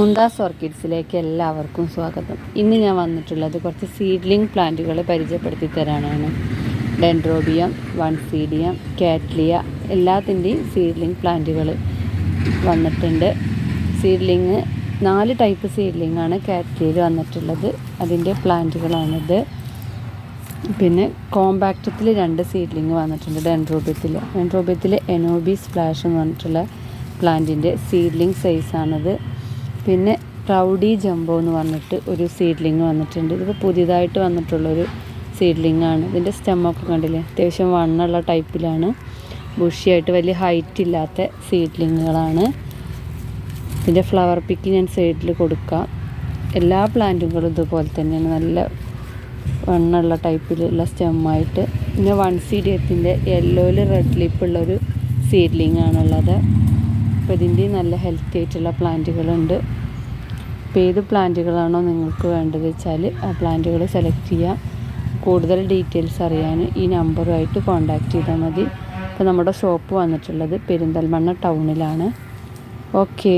മുന്താസ് ഓർക്കിഡ്സിലേക്ക് എല്ലാവർക്കും സ്വാഗതം. ഇന്ന് ഞാൻ വന്നിട്ടുള്ളത് കുറച്ച് സീഡ്ലിംഗ് പ്ലാന്റുകളെ പരിചയപ്പെടുത്തി തരാനാണ്. ഡെൻഡ്രോബിയം വൺസീഡിയം കാറ്റ്ലിയ എല്ലാത്തിന്റെയും സീഡ്ലിംഗ് പ്ലാന്റുകൾ വന്നിട്ടുണ്ട്. സീഡ്ലിങ് നാല് ടൈപ്പ് സീഡ്ലിംഗ് ആണ് കാറ്റ്ലിയിൽ വന്നിട്ടുള്ളത്. അതിന്റെ പ്ലാന്റുകളാണിത് പിന്നെ കോമ്പാക്റ്റത്തിൽ രണ്ട് സീഡ്ലിംഗ് വന്നിട്ടുണ്ട് ഡെൻഡ്രോബിയത്തിൽ ഡെൻഡ്രോബിയത്തിൽ എനോബി സ്പ്ലാഷ് എന്ന് പറഞ്ഞിട്ടുള്ള പ്ലാന്റിന്റെ സീഡ്ലിംഗ് സൈസാണിത് പിന്നെ പ്രൗഡി ജംബോ എന്ന് പറഞ്ഞിട്ട് ഒരു സീഡ്ലിങ് വന്നിട്ടുണ്ട്. ഇതിപ്പോൾ പുതിയതായിട്ട് വന്നിട്ടുള്ളൊരു സീഡ്ലിംഗ് ആണ്. ഇതിന്റെ സ്റ്റെമ്മൊക്കെ കണ്ടില്ലേ? അത്യാവശ്യം വണ്ണുള്ള ടൈപ്പിലാണ് ബുഷിയായിട്ട് വലിയ ഹൈറ്റ് ഇല്ലാത്ത സീഡ്ലിങ്ങുകളാണ് ഇതിന്റെ ഫ്ലവർ പിക്ക് ഞാൻ സൈഡിൽ കൊടുക്കാം. എല്ലാ പ്ലാന്റുകളും ഇതുപോലെ തന്നെയാണ്. നല്ല വണ്ണുള്ള ടൈപ്പിലുള്ള സ്റ്റെമ്മായിട്ട് പിന്നെ വൺ സീഡിയത്തിന്റെ യെല്ലോയിൽ റെഡ് ലിപ്പുള്ളൊരു സീഡ്ലിംഗ് ആണുള്ളത്. അപ്പോൾ ഇതിന്റെ നല്ല ഹെൽത്തി ആയിട്ടുള്ള പ്ലാന്റുകളുണ്ട് അപ്പോൾ ഏത് പ്ലാന്റുകളാണോ നിങ്ങൾക്ക് വേണ്ടത് വെച്ചാൽ ആ പ്ലാന്റുകൾ സെലക്ട് ചെയ്യാം. കൂടുതൽ ഡീറ്റെയിൽസ് അറിയാൻ ഈ നമ്പറുമായിട്ട് കോൺടാക്റ്റ് ചെയ്താൽ മതി. അപ്പോൾ നമ്മുടെ ഷോപ്പ് വന്നിട്ടുള്ളത് പെരിന്തൽമണ്ണ ടൗണിലാണ്. ഓക്കേ.